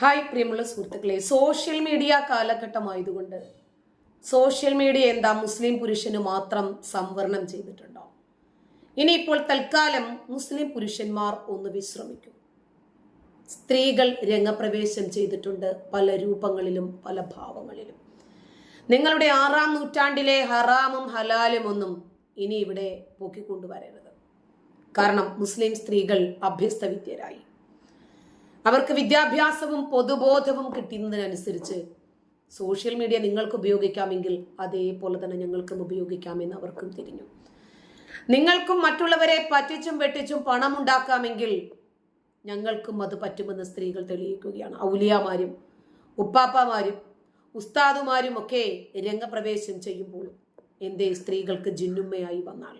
Hi പ്രിയമുള്ള സുഹൃത്തുക്കളെ social media കാലഘട്ടമായതുകൊണ്ട് സോഷ്യൽ മീഡിയ എന്താ മുസ്ലിം പുരുഷന് മാത്രം സംവരണം ചെയ്തിട്ടുണ്ടോ? ഇനിയിപ്പോൾ തൽക്കാലം മുസ്ലിം പുരുഷന്മാർ ഒന്ന് വിശ്രമിക്കും. സ്ത്രീകൾ രംഗപ്രവേശം ചെയ്തിട്ടുണ്ട് പല രൂപങ്ങളിലും പല ഭാവങ്ങളിലും. നിങ്ങളുടെ ആറാം നൂറ്റാണ്ടിലെ ഹറാമും ഹലാലും ഒന്നും ഇനി ഇവിടെ പൊക്കിക്കൊണ്ടുവരരുത്. കാരണം മുസ്ലിം സ്ത്രീകൾ അഭ്യസ്ത വിദ്യരായി അവർക്ക് വിദ്യാഭ്യാസവും പൊതുബോധവും കിട്ടുന്നതിനനുസരിച്ച് സോഷ്യൽ മീഡിയ നിങ്ങൾക്ക് ഉപയോഗിക്കാമെങ്കിൽ അതേപോലെ തന്നെ ഞങ്ങൾക്കും ഉപയോഗിക്കാമെന്ന് അവർക്കും തിരിഞ്ഞു. നിങ്ങൾക്കും മറ്റുള്ളവരെ പറ്റിച്ചും വെട്ടിച്ചും പണം ഉണ്ടാക്കാമെങ്കിൽ ഞങ്ങൾക്കും അത് പറ്റുമെന്ന് സ്ത്രീകൾ തെളിയിക്കുകയാണ്. ഔലിയാമാരും ഉപ്പാപ്പമാരും ഉസ്താദുമാരും ഒക്കെ രംഗപ്രവേശം ചെയ്യുമ്പോൾ എന്തേ സ്ത്രീകൾക്ക് ജിന്നുമ്മയായി വന്നാൽ?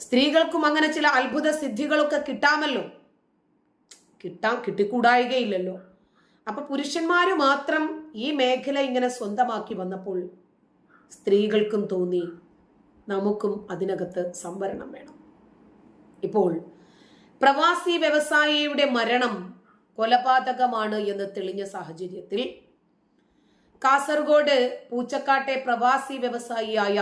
സ്ത്രീകൾക്കും അങ്ങനെ ചില അത്ഭുത സിദ്ധികളൊക്കെ കിട്ടാമല്ലോ. കിട്ടാൻ കിട്ടിക്കൂടായികയില്ലല്ലോ. അപ്പൊ പുരുഷന്മാര് മാത്രം ഈ മേഖല ഇങ്ങനെ സ്വന്തമാക്കി വന്നപ്പോൾ സ്ത്രീകൾക്കും തോന്നി നമുക്കും അതിനകത്ത് സംവരണം വേണം. ഇപ്പോൾ പ്രവാസി വ്യവസായിയുടെ മരണം കൊലപാതകമാണ് എന്ന് തെളിഞ്ഞ സാഹചര്യത്തിൽ കാസർഗോഡ് പൂച്ചക്കാട്ടെ പ്രവാസി വ്യവസായിയായ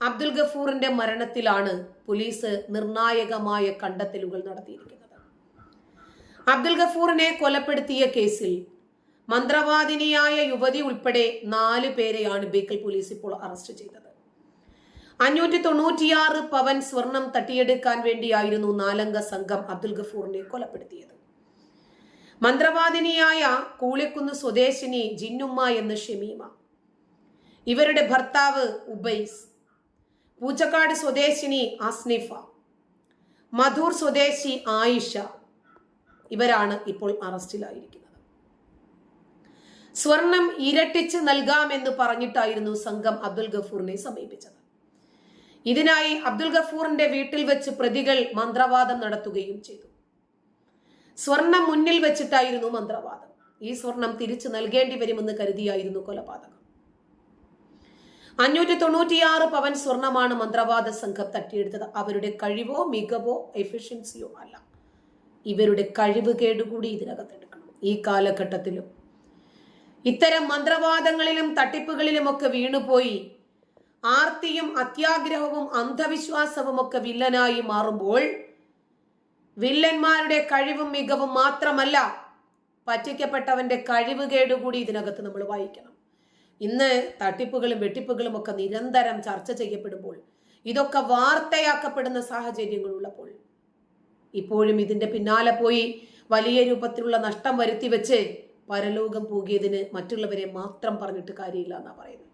അബ്ദുൽ ഗഫൂറിന്റെ മരണത്തിലാണ് പോലീസ് നിർണായകമായ കണ്ടെത്തലുകൾ നടത്തിയിരിക്കുന്നത്. അബ്ദുൽ ഗഫൂറിനെ കൊലപ്പെടുത്തിയ കേസിൽ മന്ത്രവാദിനിയായ യുവതി ഉൾപ്പെടെ നാല് പേരെയാണ് ബേക്കൽ പോലീസ് ഇപ്പോൾ അറസ്റ്റ് ചെയ്തത്. അഞ്ഞൂറ്റി തൊണ്ണൂറ്റിയാറ് പവൻ സ്വർണം തട്ടിയെടുക്കാൻ വേണ്ടിയായിരുന്നു നാലംഗ സംഘം അബ്ദുൽ ഗഫൂറിനെ കൊലപ്പെടുത്തിയത്. മന്ത്രവാദിനിയായ കൂളിക്കുന്ന് സ്വദേശിനി ജിന്നുമ്മ എന്ന ഷമീമ. ഇവരുടെ ഭർത്താവ് ഉബൈസ്. പൂച്ചക്കാട് സ്വദേശിനി അസ്നിഫ. മധൂർ സ്വദേശി ആയിഷ. ഇവരാണ് ഇപ്പോൾ അറസ്റ്റിലായിരിക്കുന്നത്. സ്വർണം ഇരട്ടിച്ച് നൽകാമെന്ന് പറഞ്ഞിട്ടായിരുന്നു സംഘം അബ്ദുൽ ഗഫൂറിനെ സമീപിച്ചത്. ഇതിനായി അബ്ദുൽ ഗഫൂറിന്റെ വീട്ടിൽ വെച്ച് പ്രതികൾ മന്ത്രവാദം നടത്തുകയും ചെയ്തു. സ്വർണം മുന്നിൽ വെച്ചിട്ടായിരുന്നു മന്ത്രവാദം. ഈ സ്വർണം തിരിച്ചു നൽകേണ്ടി വരുമെന്ന് കരുതിയായിരുന്നു കൊലപാതകം. അഞ്ഞൂറ്റി തൊണ്ണൂറ്റിയാറ് പവൻ സ്വർണമാണ് മന്ത്രവാദ സംഘം തട്ടിയെടുത്തത്. അവരുടെ കഴിവോ മികവോ എഫിഷ്യൻസിയോ അല്ല. ഇവരുടെ കഴിവ് കേടുകൂടി ഇതിനകത്ത് എടുക്കണം ഈ കാലഘട്ടത്തിലും. ഇത്തരം മന്ത്രവാദങ്ങളിലും തട്ടിപ്പുകളിലുമൊക്കെ വീണുപോയി ആർത്തിയും അത്യാഗ്രഹവും അന്ധവിശ്വാസവും ഒക്കെ വില്ലനായി മാറുമ്പോൾ വില്ലന്മാരുടെ കഴിവും മികവും മാത്രമല്ല പറ്റിക്കപ്പെട്ടവന്റെ കഴിവ് കേടുകൂടി ഇതിനകത്ത് നമ്മൾ വായിക്കണം. ഇന്ന് തട്ടിപ്പുകളും വെട്ടിപ്പുകളും ഒക്കെ നിരന്തരം ചർച്ച ചെയ്യപ്പെടുമ്പോൾ ഇതൊക്കെ വാർത്തയാക്കപ്പെടുന്ന സാഹചര്യങ്ങളുള്ളപ്പോൾ ഇപ്പോഴും ഇതിന്റെ പിന്നാലെ പോയി വലിയ രൂപത്തിലുള്ള നഷ്ടം വരുത്തി വെച്ച് പരലോകം പോകിയതിന് മറ്റുള്ളവരെ മാത്രം പറഞ്ഞിട്ട് കാര്യമില്ല എന്നാ പറയുന്നത്.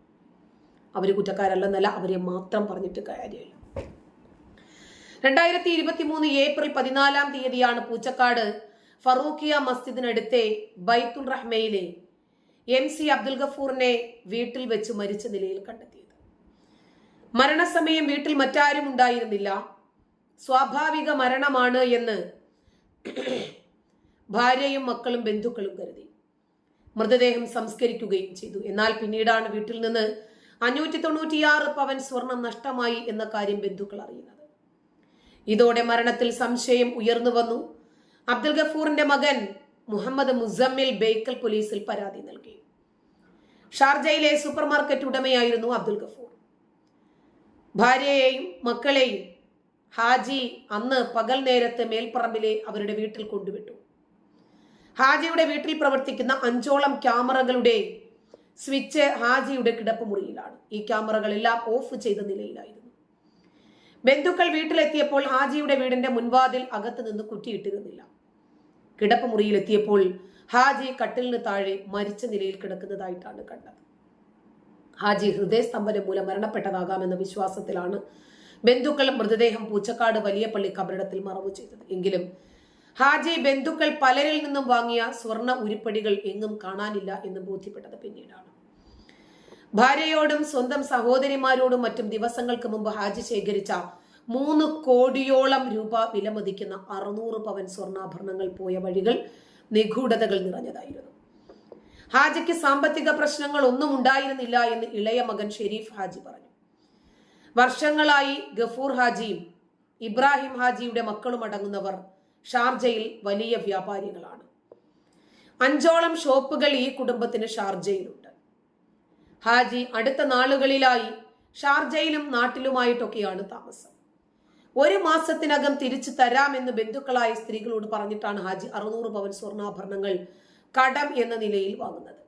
അവർ കുറ്റക്കാരല്ലെന്നല്ല അവരെ മാത്രം പറഞ്ഞിട്ട് കാര്യമില്ല. രണ്ടായിരത്തി ഇരുപത്തി മൂന്ന് ഏപ്രിൽ പതിനാലാം തീയതിയാണ് പൂച്ചക്കാട് ഫറൂഖിയ മസ്ജിദിനടുത്തെ ബൈത്തുൽ റഹ്മയിലെ എം സി അബ്ദുൽ ഗഫൂറിനെ വീട്ടിൽ വെച്ച് മരിച്ച നിലയിൽ കണ്ടെത്തിയത്. മരണസമയം വീട്ടിൽ മറ്റാരും ഉണ്ടായിരുന്നില്ല. സ്വാഭാവിക മരണമാണ് എന്ന് ഭാര്യയും മക്കളും ബന്ധുക്കളും കരുതി. മൃതദേഹം സംസ്കരിക്കുകയും ചെയ്തു. എന്നാൽ പിന്നീടാണ് വീട്ടിൽ നിന്ന് അഞ്ഞൂറ്റി തൊണ്ണൂറ്റിയാറ് പവൻ സ്വർണം നഷ്ടമായി എന്ന കാര്യം ബന്ധുക്കൾ അറിയുന്നത്. ഇതോടെ മരണത്തിൽ സംശയം ഉയർന്നു വന്നു. അബ്ദുൽ ഗഫൂറിന്റെ മകൻ മുഹമ്മദ് മുസമ്മിൽ ബേക്കൽ പോലീസിൽ പരാതി നൽകി. ഷാർജയിലെ സൂപ്പർ മാർക്കറ്റ് ഉടമയായിരുന്നു അബ്ദുൽ ഗഫൂർ. ഭാര്യയെയും മക്കളെയും ഹാജി അന്ന് പകൽ നേരത്തെ മേൽപ്പറമ്പിലെ അവരുടെ വീട്ടിൽ കൊണ്ടുവിട്ടു. ഹാജിയുടെ വീട്ടിൽ പ്രവർത്തിക്കുന്ന അഞ്ചോളം ക്യാമറകളുടെ സ്വിച്ച് ഹാജിയുടെ കിടപ്പുമുറിയിലാണ്. ഈ ക്യാമറകളെല്ലാം ഓഫ് ചെയ്ത നിലയിലായിരുന്നു. ബന്ധുക്കൾ വീട്ടിലെത്തിയപ്പോൾ ഹാജിയുടെ വീടിന്റെ മുൻവാതിൽ അകത്ത് നിന്ന് കുറ്റിയിട്ടിരുന്നില്ല. കിടപ്പുമുറിയിലെത്തിയപ്പോൾ ഹാജി കട്ടിലിന് താഴെ മരിച്ച നിലയിൽ കിടക്കുന്നതായിട്ടാണ് കണ്ടത്. ഹാജി ഹൃദയസ്തംഭനം മൂലം മരണപ്പെട്ടതാകാമെന്ന വിശ്വാസത്തിലാണ് ബന്ധുക്കൾ മൃതദേഹം പൂച്ചക്കാട് വലിയ പള്ളി കബറിടത്തിൽ മറവ് ചെയ്തത്. എങ്കിലും ഹാജി ബന്ധുക്കൾ പലരിൽ നിന്നും വാങ്ങിയ സ്വർണ ഉരുപ്പടികൾ എങ്ങും കാണാനില്ല എന്ന് ബോധ്യപ്പെട്ടത് പിന്നീടാണ്. ഭാര്യയോടും സ്വന്തം സഹോദരിമാരോടും മറ്റും ദിവസങ്ങൾക്ക് മുമ്പ് ഹാജി ശേഖരിച്ച മൂന്ന് കോടിയോളം രൂപ വിലമതിക്കുന്ന അറുന്നൂറ് പവൻ സ്വർണാഭരണങ്ങൾ പോയ വഴികൾ നിഗൂഢതകൾ നിറഞ്ഞതായിരുന്നു. ഹാജിക്ക് സാമ്പത്തിക പ്രശ്നങ്ങൾ ഒന്നും ഉണ്ടായിരുന്നില്ല എന്ന് ഇളയ മകൻ ഷെരീഫ് ഹാജി പറഞ്ഞു. വർഷങ്ങളായി ഗഫൂർ ഹാജിയും ഇബ്രാഹിം ഹാജിയുടെ മക്കളും അടങ്ങുന്നവർ ഷാർജയിൽ വലിയ വ്യാപാരികളാണ്. അഞ്ചോളം ഷോപ്പുകൾ ഈ കുടുംബത്തിന് ഷാർജയിലുണ്ട്. ഹാജി അടുത്ത നാളുകളിലായി ഷാർജയിലും നാട്ടിലുമായിട്ടൊക്കെയാണ് താമസം. ഒരു മാസത്തിനകം തിരിച്ചു തരാമെന്ന് ബന്ധുക്കളായ സ്ത്രീകളോട് പറഞ്ഞിട്ടാണ് ഹാജി അറുന്നൂറ് പവൻ സ്വർണാഭരണങ്ങൾ കടം എന്ന നിലയിൽ വാങ്ങുന്നത്.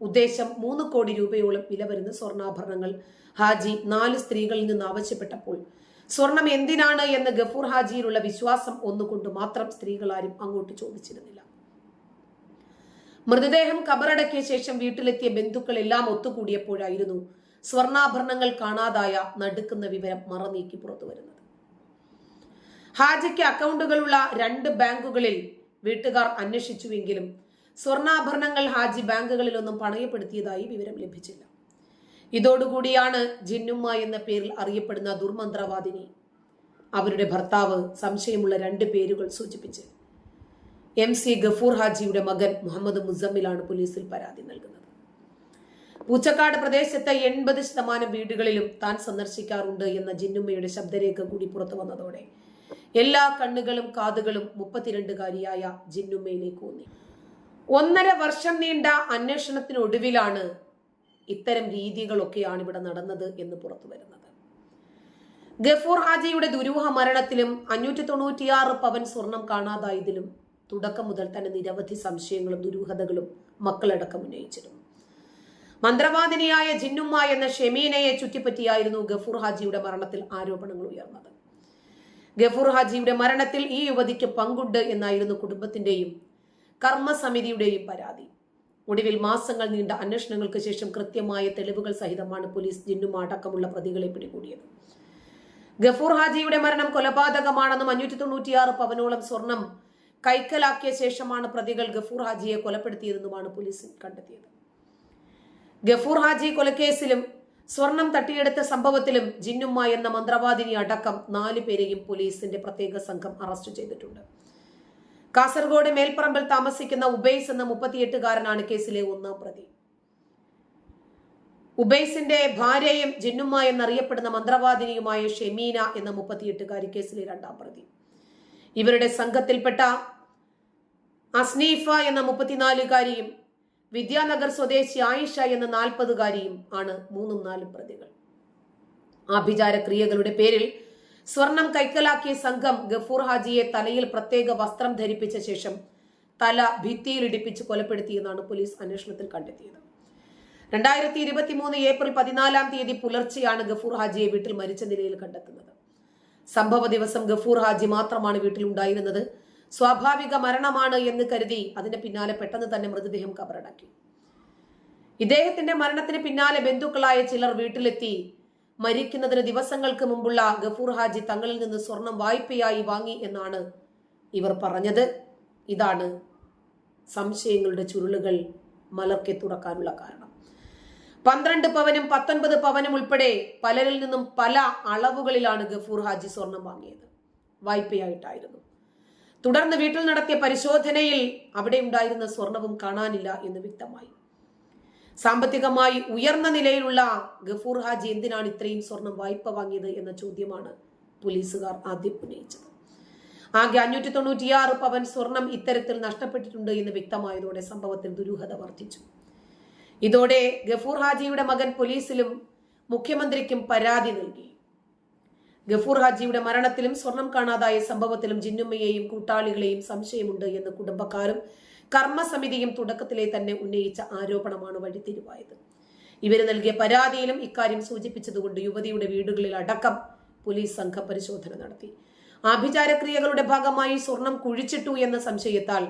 ഉദ്ദേശം മൂന്ന് കോടി രൂപയോളം വില വരുന്ന സ്വർണാഭരണങ്ങൾ. ഹാജി നാല് സ്ത്രീകളിൽ നിന്ന് ആവശ്യപ്പെട്ടപ്പോൾ. സ്വർണം എന്തിനാണ് എന്ന് ഗഫൂർ ഹാജിയിലുള്ള വിശ്വാസം ഒന്നുകൊണ്ട് മാത്രം സ്ത്രീകളാരും അങ്ങോട്ട് ചോദിച്ചിരുന്നില്ല. മൃതദേഹം കബറടക്കിയ ശേഷം വീട്ടിലെത്തിയ ബന്ധുക്കൾ എല്ലാം ഒത്തുകൂടിയപ്പോഴായിരുന്നു സ്വർണാഭരണങ്ങൾ കാണാതായ നടുക്കുന്ന വിവരം മറനീക്കി പുറത്തു വരുന്നത്. ഹാജിക്ക് അക്കൗണ്ടുകളുള്ള രണ്ട് ബാങ്കുകളിൽ വീട്ടുകാർ അന്വേഷിച്ചുവെങ്കിലും സ്വർണാഭരണങ്ങൾ ഹാജി ബാങ്കുകളിലൊന്നും പണയപ്പെടുത്തിയതായി വിവരം ലഭിച്ചില്ല. ഇതോടുകൂടിയാണ് ജിന്നുമ്മ എന്ന പേരിൽ അറിയപ്പെടുന്ന ദുർമന്ത്രവാദിനി അവരുടെ ഭർത്താവ് സംശയമുള്ള രണ്ട് പേരുകൾ സൂചിപ്പിച്ച് എം സി ഗഫൂർ ഹാജിയുടെ മകൻ മുഹമ്മദ് മുസമ്മിലാണ് പോലീസിൽ പരാതി നൽകുന്നത്. പൂച്ചക്കാട് പ്രദേശത്തെ എൺപത് ശതമാനം വീടുകളിലും താൻ സന്ദർശിക്കാറുണ്ട് എന്ന ജിന്നുമ്മയുടെ ശബ്ദരേഖ കൂടി പുറത്തു വന്നതോടെ എല്ലാ കണ്ണുകളും കാതുകളും മുപ്പത്തിരണ്ടുകാരിയായ ജിന്നുമ്മയിലേക്ക് ഊന്നി. ഒന്നര വർഷം നീണ്ട അന്വേഷണത്തിനൊടുവിലാണ് ഇത്തരം രീതികളൊക്കെയാണ് ഇവിടെ നടന്നത് എന്ന് പുറത്തു വരുന്നത്. ഗഫൂർ ഹാജിയുടെ ദുരൂഹ മരണത്തിലും അഞ്ഞൂറ്റി തൊണ്ണൂറ്റിയാറ് പവൻ സ്വർണം കാണാതായതിലും തുടക്കം മുതൽ തന്നെ നിരവധി സംശയങ്ങളും ദുരൂഹതകളും മക്കളടക്കം ഉന്നയിച്ചിരുന്നു. മന്ത്രവാദിനിയായ ജിന്നുമ്മ എന്ന ഷെമീനയെ ചുറ്റിപ്പറ്റിയായിരുന്നു ഗഫൂർ ഹാജിയുടെ മരണത്തിൽ ആരോപണങ്ങൾ ഉയർന്നത്. ഗഫൂർ ഹാജിയുടെ മരണത്തിൽ ഈ യുവതിക്ക് പങ്കുണ്ട് എന്നായിരുന്നു കുടുംബത്തിന്റെയും കർമ്മസമിതിയുടെയും പരാതി. ഒടുവിൽ മാസങ്ങൾ നീണ്ട അന്വേഷണങ്ങൾക്ക് ശേഷം കൃത്യമായ തെളിവുകൾ സഹിതമാണ് പോലീസ് ജിന്നുമ അടക്കമുള്ള പ്രതികളെ പിടികൂടിയത്. ഗഫൂർ ഹാജിയുടെ മരണം കൊലപാതകമാണെന്നും അഞ്ഞൂറ്റി തൊണ്ണൂറ്റിയാറ് പവനോളം സ്വർണം കൈക്കലാക്കിയ ശേഷമാണ് പ്രതികൾ ഗഫൂർ ഹാജിയെ കൊലപ്പെടുത്തിയതെന്നുമാണ് പോലീസ് കണ്ടെത്തിയത്. ഗഫൂർ ഹാജി കൊലക്കേസിലും സ്വർണം തട്ടിയെടുത്ത സംഭവത്തിലും ജിന്നുമ്മ എന്ന മന്ത്രവാദിനി അടക്കം നാലു പേരെയും പോലീസിന്റെ പ്രത്യേക സംഘം അറസ്റ്റ് ചെയ്തിട്ടുണ്ട്. കാസർഗോഡ് മേൽപ്പറമ്പിൽ താമസിക്കുന്ന ഉബൈസ് എന്ന മുപ്പത്തിയെട്ടുകാരനാണ് കേസിലെ ഒന്നാം പ്രതി. ഉബൈസിന്റെ ഭാര്യയും ജിന്നുമ്മ എന്നറിയപ്പെടുന്ന മന്ത്രവാദിനിയുമായ ഷെമീന എന്ന മുപ്പത്തിയെട്ടുകാരി കേസിലെ രണ്ടാം പ്രതി. ഇവരുടെ സംഘത്തിൽപ്പെട്ട അസ്നീഫ എന്ന മുപ്പത്തിനാലുകാരിയും വിദ്യാനഗർ സ്വദേശി ആയിഷ എന്ന നാൽപ്പതുകാരിയും ആണ് മൂന്നും നാലും പ്രതികൾ. ആഭിചാര ക്രിയകളുടെ പേരിൽ സ്വർണം കൈക്കലാക്കിയ സംഘം ഗഫൂർ ഹാജിയെ തലയിൽ പ്രത്യേക വസ്ത്രം ധരിപ്പിച്ച ശേഷം തല ഭിത്തിയിൽ ഇടിപ്പിച്ച് കൊലപ്പെടുത്തിയെന്നാണ് പോലീസ് അന്വേഷണത്തിൽ കണ്ടെത്തിയത്. രണ്ടായിരത്തി ഇരുപത്തി മൂന്ന് ഏപ്രിൽ പതിനാലാം തീയതി പുലർച്ചെയാണ് ഗഫൂർ ഹാജിയെ വീട്ടിൽ മരിച്ച നിലയിൽ കണ്ടെത്തുന്നത്. സംഭവ ദിവസം ഗഫൂർ ഹാജി മാത്രമാണ് വീട്ടിലുണ്ടായിരുന്നത്. സ്വാഭാവിക മരണമാണ് എന്ന് കരുതി അതിന്റെ പിന്നാലെ പെട്ടെന്ന് തന്നെ മൃതദേഹം കബറടക്കി. ഇദ്ദേഹത്തിന്റെ മരണത്തിന് പിന്നാലെ ബന്ധുക്കളായ ചിലർ വീട്ടിലെത്തി മരിക്കുന്നതിന് ദിവസങ്ങൾക്ക് മുമ്പുള്ള ഗഫൂർ ഹാജി തങ്ങളിൽ നിന്ന് സ്വർണം വായ്പയായി വാങ്ങി എന്നാണ് ഇവർ പറഞ്ഞത്. ഇതാണ് സംശയങ്ങളുടെ ചുരുളുകൾ മലർക്കെ തുറക്കാനുള്ള കാരണം. പന്ത്രണ്ട് പവനും പത്തൊൻപത് പവനും ഉൾപ്പെടെ പലരിൽ നിന്നും പല അളവുകളിലാണ് ഗഫൂർ ഹാജി സ്വർണം വാങ്ങിയത്. വായ്പയായിട്ടായിരുന്നു. തുടർന്ന് വീട്ടിൽ നടത്തിയ പരിശോധനയിൽ അവിടെ ഉണ്ടായിരുന്ന സ്വർണവും കാണാനില്ല എന്ന് വ്യക്തമായി. സാമ്പത്തികമായി ഉയർന്ന നിലയിലുള്ള ഗഫൂർ ഹാജി എന്തിനാണ് ഇത്രയും സ്വർണം വായ്പ വാങ്ങിയത് എന്ന ചോദ്യമാണ് പോലീസുകാർ ആദ്യം ഉന്നയിച്ചത്. ആകെ അഞ്ഞൂറ്റി തൊണ്ണൂറ്റിയാറ് പവൻ സ്വർണം ഇത്തരത്തിൽ നഷ്ടപ്പെട്ടിട്ടുണ്ട് എന്ന് വ്യക്തമായതോടെ സംഭവത്തിൽ ദുരൂഹത വർദ്ധിച്ചു. ഇതോടെ ഗഫൂർ ഹാജിയുടെ മകൻ പോലീസിലും മുഖ്യമന്ത്രിക്കും പരാതി നൽകി. ഗഫൂർ ഹാജിയുടെ മരണത്തിലും സ്വർണം കാണാതായ സംഭവത്തിലും ജിന്നുമ്മയെയും കൂട്ടാളികളെയും സംശയമുണ്ട് എന്ന് കുടുംബക്കാരും കർമ്മസമിതിയും തുടക്കത്തിലെ തന്നെ ഉന്നയിച്ച ആരോപണമാണ് വഴിത്തിരിവായത്. ഇവർ നൽകിയ പരാതിയിലും ഇക്കാര്യം സൂചിപ്പിച്ചതുകൊണ്ട് യുവതിയുടെ വീടുകളിൽ അടക്കം പോലീസ് സംഘം പരിശോധന നടത്തി. ആഭിചാരക്രിയകളുടെ ഭാഗമായി സ്വർണം കുഴിച്ചിട്ടു എന്ന സംശയത്താൽ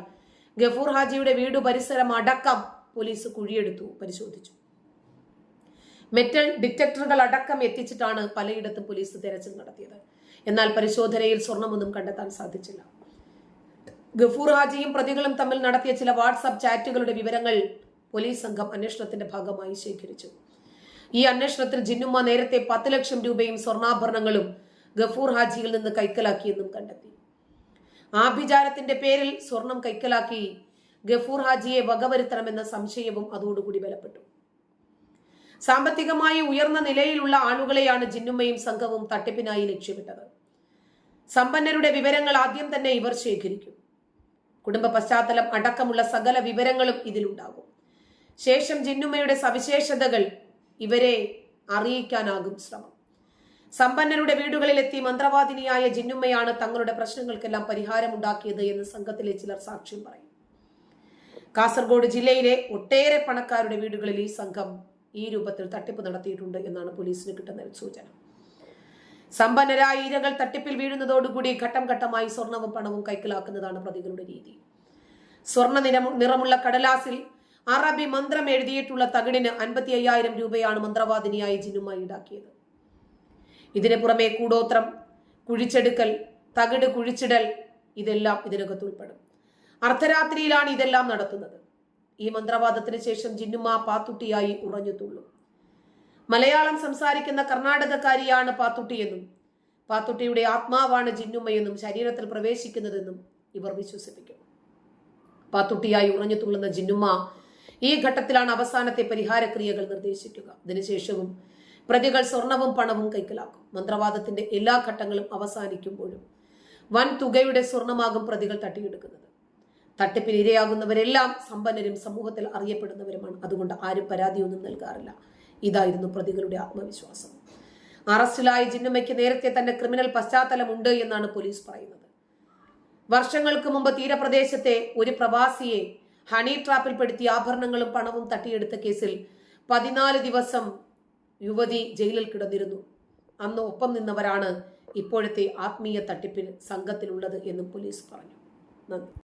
ഗഫൂർ ഹാജിയുടെ വീട് പരിസരം അടക്കം പോലീസ് കുഴിയെടുത്തു പരിശോധിച്ചു. മെറ്റൽ ഡിറ്റക്ടറുകൾ അടക്കം എത്തിച്ചിട്ടാണ് പലയിടത്തും പോലീസ് തെരച്ചിൽ നടത്തിയത്. എന്നാൽ പരിശോധനയിൽ സ്വർണമൊന്നും കണ്ടെത്താൻ സാധിച്ചില്ല. ഗഫൂർ ഹാജിയും പ്രതികളും തമ്മിൽ നടത്തിയ ചില വാട്സാപ്പ് ചാറ്റുകളുടെ വിവരങ്ങൾ പോലീസ് സംഘം അന്വേഷണത്തിന്റെ ഭാഗമായി ശേഖരിച്ചു. ഈ അന്വേഷണത്തിൽ ജിന്നുമ്മ നേരത്തെ പത്ത് ലക്ഷം രൂപയും സ്വർണാഭരണങ്ങളും ഗഫൂർ ഹാജിയിൽ നിന്ന് കൈക്കലാക്കിയെന്നും കണ്ടെത്തി. ആഭിചാരത്തിന്റെ പേരിൽ സ്വർണം കൈക്കലാക്കി ഗഫൂർ ഹാജിയെ വകവരുത്തണമെന്ന സംശയവും അതോടുകൂടി ബലപ്പെട്ടു. സാമ്പത്തികമായി ഉയർന്ന നിലയിലുള്ള ആളുകളെയാണ് ജിന്നുമ്മയും സംഘവും തട്ടിപ്പിനായി ലക്ഷ്യമിട്ടത്. സമ്പന്നരുടെ വിവരങ്ങൾ ആദ്യം തന്നെ ഇവർ ശേഖരിക്കും. കുടുംബ പശ്ചാത്തലം അടക്കമുള്ള സകല വിവരങ്ങളും ഇതിലുണ്ടാകും. ശേഷം ജിന്നുമ്മയുടെ സവിശേഷതകൾ ഇവരെ അറിയിക്കാനാകും ശ്രമം. സമ്പന്നരുടെ വീടുകളിലെത്തി മന്ത്രവാദിനിയായ ജിന്നുമ്മയാണ് തങ്ങളുടെ പ്രശ്നങ്ങൾക്കെല്ലാം പരിഹാരമുണ്ടാക്കിയത് എന്ന് സംഘത്തിലെ ചിലർ സാക്ഷ്യം പറയും. കാസർഗോഡ് ജില്ലയിലെ ഒട്ടേറെ പണക്കാരുടെ വീടുകളിൽ ഈ സംഘം ഈ രൂപത്തിൽ തട്ടിപ്പ് നടത്തിയിട്ടുണ്ട് എന്നാണ് പോലീസിന് കിട്ടുന്ന സൂചന. സമ്പന്നരായ ഇരകൾ തട്ടിപ്പിൽ വീഴുന്നതോടുകൂടി ഘട്ടം ഘട്ടമായി സ്വർണവും പണവും കൈക്കലാക്കുന്നതാണ് പ്രതികളുടെ രീതി. സ്വർണ നിറം നിറമുള്ള കടലാസിൽ അറബി മന്ത്രം എഴുതിയിട്ടുള്ള തകിടിന് അൻപത്തി അയ്യായിരം രൂപയാണ് മന്ത്രവാദിനിയായി ജിനുമായി ഈടാക്കിയത്. ഇതിനു പുറമെ കൂടോത്രം കുഴിച്ചെടുക്കൽ തകിട് കുഴിച്ചിടൽ ഇതെല്ലാം ഇതിനകത്ത് ഉൾപ്പെടും. അർദ്ധരാത്രിയിലാണ് ഇതെല്ലാം നടത്തുന്നത്. ഈ മന്ത്രവാദത്തിന് ശേഷം ജിന്നുമ്മ പാത്തുട്ടിയായി ഉറഞ്ഞു തുള്ളും. മലയാളം സംസാരിക്കുന്ന കർണാടകക്കാരിയാണ് പാത്തുട്ടിയെന്നും പാത്തുട്ടിയുടെ ആത്മാവാണ് ജിന്നുമ്മയെന്നും ശരീരത്തിൽ പ്രവേശിക്കുന്നതെന്നും ഇവർ വിശ്വസിപ്പിക്കും. പാത്തുട്ടിയായി ഉറഞ്ഞു തുള്ളുന്ന ജിന്നുമ്മ ഈ ഘട്ടത്തിലാണ് അവസാനത്തെ പരിഹാരക്രിയകൾ നിർദ്ദേശിക്കുക. അതിനുശേഷവും പ്രതികൾ സ്വർണവും പണവും കൈക്കലാക്കും. മന്ത്രവാദത്തിന്റെ എല്ലാ ഘട്ടങ്ങളും അവസാനിക്കുമ്പോഴും വൻ തുകയുടെ സ്വർണമാകും പ്രതികൾ തട്ടിയെടുക്കുന്നത്. തട്ടിപ്പിന് ഇരയാകുന്നവരെല്ലാം സമ്പന്നരും സമൂഹത്തിൽ അറിയപ്പെടുന്നവരുമാണ്. അതുകൊണ്ട് ആരും പരാതിയൊന്നും നൽകാറില്ല. ഇതായിരുന്നു പ്രതികളുടെ ആത്മവിശ്വാസം. അറസ്റ്റിലായ ജിന്നുമയ്ക്ക് നേരത്തെ തന്നെ ക്രിമിനൽ പശ്ചാത്തലമുണ്ട് എന്നാണ് പോലീസ് പറയുന്നത്. വർഷങ്ങൾക്ക് മുമ്പ് തീരപ്രദേശത്തെ ഒരു പ്രവാസിയെ ഹണി ട്രാപ്പിൽപ്പെടുത്തി ആഭരണങ്ങളും പണവും തട്ടിയെടുത്ത കേസിൽ പതിനാല് ദിവസം യുവതി ജയിലിൽ കിടന്നിരുന്നു. അന്ന് ഒപ്പം നിന്നവരാണ് ഇപ്പോഴത്തെ ആത്മീയ തട്ടിപ്പിൽ സംഘത്തിലുള്ളത് എന്നും പോലീസ് പറഞ്ഞു. നന്ദി.